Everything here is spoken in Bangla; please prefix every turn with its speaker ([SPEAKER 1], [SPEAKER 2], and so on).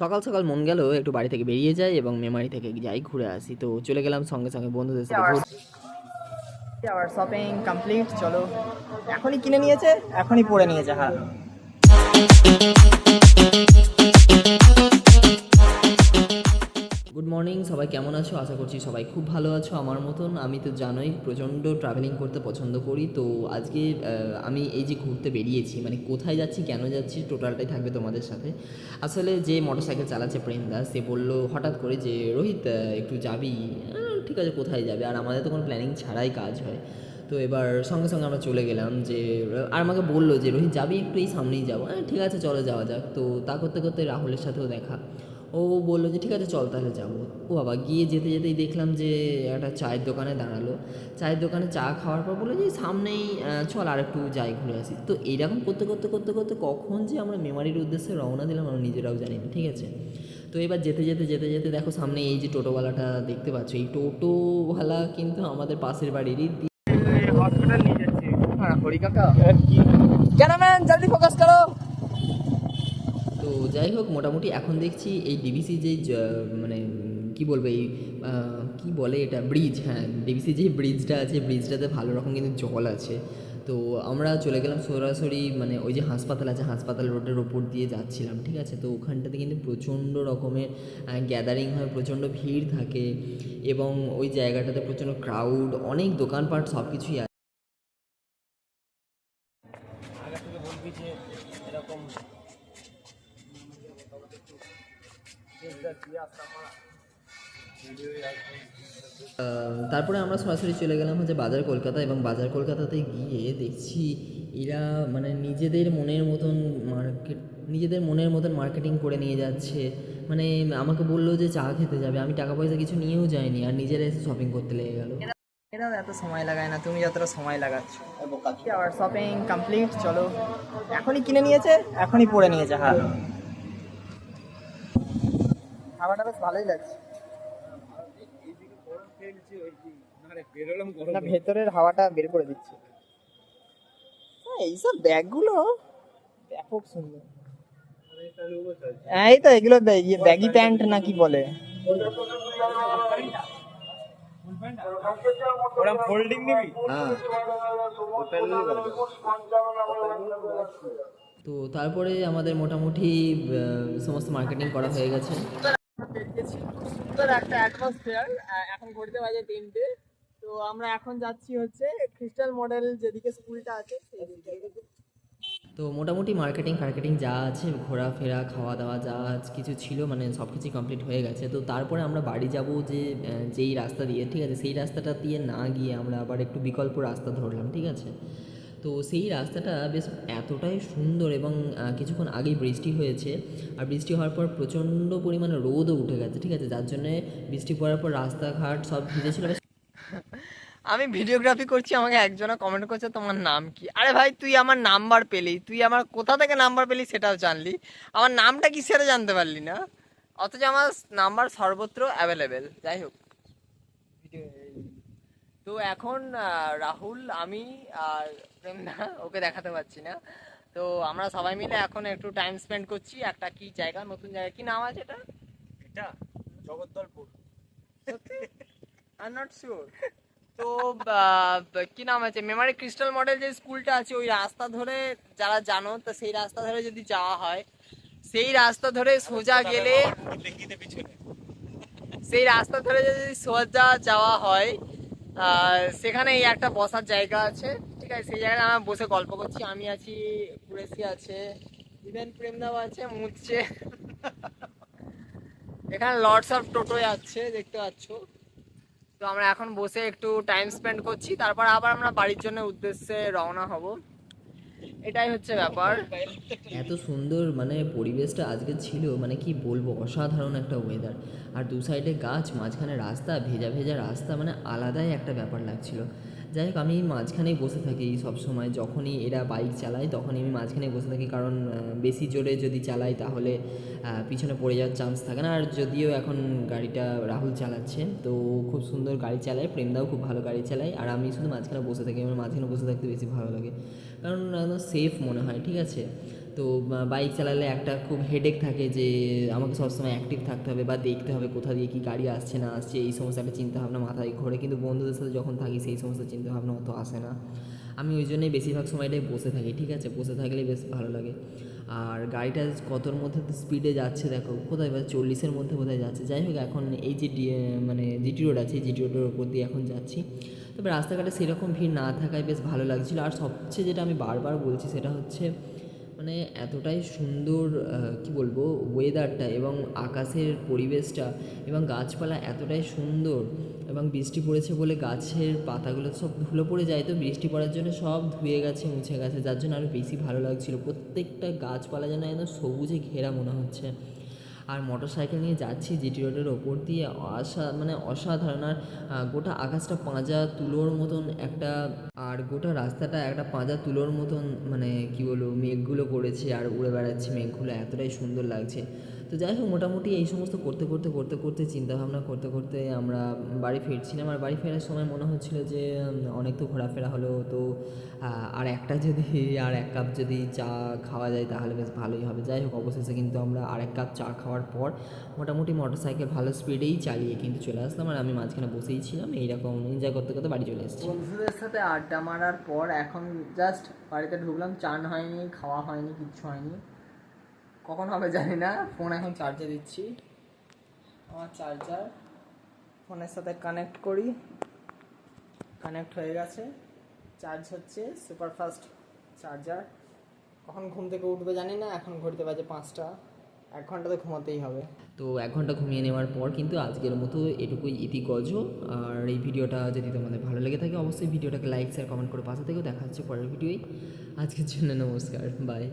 [SPEAKER 1] সকাল সকাল মন গেল একটু বাড়ি থেকে বেরিয়ে যাই এবং মেমারি থেকে যাই ঘুরে আসি তো চলে গেলাম সঙ্গে সঙ্গে বন্ধুদের সাথে।
[SPEAKER 2] আবার শপিং কমপ্লিট চলো এখনই কিনে নিয়েছে, এখনই পরে নিয়েছে হ্যাঁ
[SPEAKER 1] আছো? আশা করছি সবাই খুব ভালো আছো আমার মতন। আমি তো জানোই প্রচণ্ড ট্রাভেলিং করতে পছন্দ করি। তো আজকে আমি এই যে ঘুরতে বেরিয়েছি মানে কোথায় যাচ্ছি, কেন যাচ্ছি টোটালটাই থাকবে তোমাদের সাথে। আসলে যে মোটরসাইকেল চালাচ্ছে প্রেমদা, সে বলল হঠাৎ করে যে, রোহিত একটু যাবি? ঠিক আছে, কোথায় যাবে? আর আমাদের তো কোনো প্ল্যানিং ছাড়াই কাজ হয়। তো এবার সঙ্গে সঙ্গে আমরা চলে গেলাম যে, আর আমাকে বলল যে, রোহিত, যাবি একটু এই সামনেই যাব? হ্যাঁ ঠিক আছে, চলো যাওয়া যাক। তো তা করতে করতে রাহুলের সাথেও দেখা। ও বলল যে ঠিক আছে চল তাহলে যাব। ও বাবা গিয়ে যেতে যেতেই দেখলাম যে একটা চায়ের দোকানে দাঁড়াল। চায়ের দোকানে চা খাওয়ার পর বলল যে সামনেই চল আর একটু যাই ঘুরে আসি। তো এইরকম করতে করতে করতে করতে কখন যে আমরা মেমারির উদ্দেশ্যে রওনা দিলাম আমরা নিজেরাও জানি না ঠিক আছে? তো এবার যেতে যেতে যেতে যেতে দেখো সামনে এই যে টোটোওয়ালাটা দেখতে পাচ্ছ এই টোটোওয়ালা কিন্তু আমাদের পাশের বাড়িরই
[SPEAKER 2] হসপিটাল নিয়ে যাচ্ছি। হ্যাঁ হরি কাকা জলদি ফোকাস করো।
[SPEAKER 1] তো যাই হোক, মোটামুটি এখন দেখছি এই ডিবিসি যে মানে কি বলব এই কি বলে এটা ব্রিজ হ্যাঁ ডিবিসি যে ব্রিজটা আছে ব্রিজটাতে ভালো রকম কিন্তু জল আছে। তো আমরা চলে গেলাম সরাসরি মানে ওই যে হাসপাতাল আছে, হাসপাতাল রোডের ওপর দিয়ে যাচ্ছিলাম, ঠিক আছে? তো ওখানটাতে কিন্তু প্রচণ্ড রকমের গ্যাদারিং হয়, প্রচণ্ড ভিড় থাকে এবং ওই জায়গাটাতে প্রচণ্ড ক্রাউড অনেক দোকানপাট সব কিছুই তারপরে আমরা সরাসরি চলে গেলাম হচ্ছে বাজার কলকাতা এবং বাজার কলকাতাতে গিয়ে দেখছি এরা মানে নিজেদের মনের মতন মার্কেট নিজেদের মনের মতন মার্কেটিং করে নিয়ে যাচ্ছে। মানে আমাকে বলল যে চা খেতে যাবে আমি টাকা পয়সা কিছু নিয়েও যাইনি আর নিজেরা এসে শপিং করতে লেগে গেল।
[SPEAKER 2] এরাও এত সময় লাগায় না তুমি যতটা সময় লাগাচ্ছ। আবার শপিং কমপ্লিট চলো। এখনই কিনে নিয়েছে এখনই পরে নিয়েছে হ্যাঁ। খাবারটা বেশ ভালোই লাগছে। না ভেতরের হাওয়াটা বের করে দিচ্ছে। হ্যাঁ, এইসব ব্যাগগুলো ব্যাপক সুন্দর। হ্যাঁ, এই তো এগুলো ব্যাগি প্যান্ট না কি বলে? ফোল্ডিং নিবি?
[SPEAKER 1] তো তারপরে আমাদের মোটামুটি সমস্ত মার্কেটিং করা হয়ে গেছে।
[SPEAKER 2] সুন্দর একটা অ্যাটমসফিয়ার এখন ঘুরতে বাজে তিনটে। তো আমরা এখন যাচ্ছি হচ্ছে ক্রিস্টাল মডেল যেদিকে স্কুলটা আছে
[SPEAKER 1] তো মোটামুটি মার্কেটিং ফার্কেটিং যা আছে, ঘোরাফেরা খাওয়া দাওয়া যা কিছু ছিল মানে সব কিছুই কমপ্লিট হয়ে গেছে। তো তারপরে আমরা বাড়ি যাব যে যেই রাস্তা দিয়ে, ঠিক আছে? সেই রাস্তাটা দিয়ে না গিয়ে আমরা আবার একটু বিকল্প রাস্তা ধরলাম, ঠিক আছে? তো সেই রাস্তাটা বেশ এতটাই সুন্দর এবং কিছুক্ষণ আগেই বৃষ্টি হয়েছে। আর বৃষ্টি হওয়ার পর প্রচণ্ড পরিমাণে রোদও উঠে গেছে ঠিক আছে? যার জন্যে বৃষ্টি পড়ার পর রাস্তাঘাট সব ভিজেছিল।
[SPEAKER 2] আমি ভিডিওগ্রাফি করছি আমাকে একজনা কমেন্ট করছে তোমার নাম কি? আরে ভাই তুই আমার নাম্বার পেলি। তুই আমার কোথা থেকে নাম্বার পেলি সেটাও জানলি। আমার নামটা কি সেটা জানতে পারলি না। অথচ আমার নাম্বার সর্বত্র অ্যাভেলেবেল যাই হোক। তো এখন রাহুল আমি আর প্রেমদা ওকে দেখাতে পারছি না। তো আমরা সবাই মিলে এখন একটু টাইম স্পেন্ড করছি একটা কি জায়গা নতুন জায়গা কি নাম আছে এটা
[SPEAKER 3] এটা জগদ্দলপুর।
[SPEAKER 2] আই নট শিওর তো কি নাম আছে? মেমারি ক্রিস্টাল মডেল যে স্কুলটা আছে ওই রাস্তা ধরে যারা জানো তো সেই রাস্তা ধরে যদি যাওয়া হয় সেই রাস্তা ধরে সোজা গেলে সেই রাস্তা ধরে যদি সোজা যাওয়া হয় সেখানে একটা বসার জায়গা আছে। ঠিক আছে, সেই জায়গায় আমরা বসে গল্প করছি। আমি আছি কুরেশি আছে, ইভেন প্রেমদাও আছে, মুচ্ছে। এখানে লর্ডস অফ টোটো আছে, দেখতে পাচ্ছ। তো আমরা এখন বসে একটু টাইম স্পেন্ড করছি। তারপর আবার আমরা বাড়ির জন্য উদ্দেশ্যে রওনা হব। এটাই হচ্ছে ব্যাপার।
[SPEAKER 1] এত সুন্দর মানে পরিবেশটা আজকে ছিল মানে কি বলব, অসাধারণ একটা ওয়েদার আর দু সাইডে গাছ, মাঝখানে রাস্তা, ভেজা ভেজা রাস্তা মানে আলাদাই একটা ব্যাপার লাগছিল। যাই হোক, আমি মাঝখানেই বসে থাকি সব সময়। যখনই এরা বাইক চালায়, তখনই আমি মাঝখানে বসে থাকি। কারণ বেশি জোরে যদি চালাই, তাহলে পিছনে পড়ে যাওয়ার চান্স থাকে না। আর যদিও এখন গাড়িটা রাহুল চালাচ্ছে, তো খুব সুন্দর গাড়ি চালায়। প্রেমদাও খুব ভালো গাড়ি চালায়। আর আমি শুধু মাঝখানে বসে থাকি। আমার মাঝখানে বসে থাকতে বেশি ভালো লাগে। কারণ সেফ মনে হয়, ঠিক আছে? তো বাইক চালালে একটা খুব হেডেক থাকে যে, আমাকে সবসময় অ্যাক্টিভ থাকতে হবে বা দেখতে হবে কোথা দিয়ে কি গাড়ি আসছে, না আসছে, এই সমস্ত একটা চিন্তাভাবনা মাথায় ঘোরে। কিন্তু বন্ধুদের সাথে যখন থাকি, সেই সমস্ত চিন্তাভাবনা অত আসে না। আমি ওই জন্যই বেশিরভাগ সময়টাই বসে থাকি, ঠিক আছে? বসে থাকলে বেশ ভালো লাগে। আর গাড়িটা কতর মধ্যে স্পিডে যাচ্ছে দেখো, কোথায় বা চল্লিশের মধ্যে কোথায় যাচ্ছে। যাই হোক, এখন এই যে মানে জিটি রোড আছে জিটি রোডের ওপর দিয়ে এখন যাচ্ছি। তবে রাস্তাঘাটে সেরকম ভিড় না থাকায় বেশ ভালো লাগছিল। আর সবচেয়ে যেটা আমি বারবার বলছি সেটা হচ্ছে মানে এতটাই সুন্দর কি বলব ওয়েদারটা এবং আকাশের পরিবেশটা এবং গাছপালা এতটাই সুন্দর এবং বৃষ্টি পড়েছে বলে গাছের পাতাগুলো সব ধুলো পড়ে যায়, তো বৃষ্টি পড়ার জন্য সব ধুয়ে গেছে, মুছে গেছে, যার জন্য আরও বেশি ভালো লাগছিল। প্রত্যেকটা গাছপালা যেন একদম সবুজে ঘেরা মনে হচ্ছে। আর মোটর সাইকেল নিয়ে যাচ্ছি জিটি রোডের ওপর দিয়ে। অসা মানে অসাধারণ। আর গোটা আকাশটা পাঁজা তুলোর মতন একটা, আর গোটা রাস্তাটা একটা পাঁজা তুলোর মতন মানে কি বলব, মেঘগুলো করেছে আর উড়ে বেড়াচ্ছে মেঘগুলো। এতটাই সুন্দর লাগছে। তো যাই হোক, মোটামুটি এই সমস্ত করতে করতে করতে করতে চিন্তাভাবনা করতে করতে আমরা বাড়ি ফিরছিলাম। আর বাড়ি ফেরার সময় মনে হচ্ছিল যে অনেক তো ঘোরাফেরা হলো, তো আর একটা যদি, আর এক কাপ যদি চা খাওয়া যায় তাহলে বেশ ভালোই হবে। যাই হোক, অবশেষে কিন্তু আমরা আর এক কাপ চা খাওয়ার পর মোটামুটি মোটর সাইকেল ভালো স্পিডেই চালিয়ে কিন্তু চলে আসলাম। আর আমি মাঝখানে বসেই ছিলাম এইরকম এনজয় করতে করতে বাড়ি চলে এসেছি।
[SPEAKER 2] বন্ধুদের সাথে আড্ডা মারার পর এখন জাস্ট বাড়িতে ঢুকলাম, চান হয়নি, খাওয়া হয়নি, কিচ্ছু হয়নি। কখন হবে জানি না। ফোন এখন চার্জে দিচ্ছি। আমার চার্জার ফোনের সাথে কানেক্ট করি। কানেক্ট হয়ে গেছে। চার্জ হচ্ছে সুপার ফাস্ট চার্জার কখন ঘুম থেকে উঠবে জানি না। এখন ঘড়িতে বাজে পাঁচটা। এক ঘণ্টা তো ঘুমাতেই হবে।
[SPEAKER 1] তো এক ঘণ্টা ঘুমিয়ে নেওয়ার পর কিন্তু আজকের মতো এটুকুই ইতি গজ আর এই ভিডিওটা যদি তোমাদের ভালো লেগে থাকে, অবশ্যই ভিডিওটাকে লাইক শেয়ার কমেন্ট করে পাশে থেকেও দেখা হচ্ছে পরের ভিডিওই আজকের জন্য নমস্কার। বাই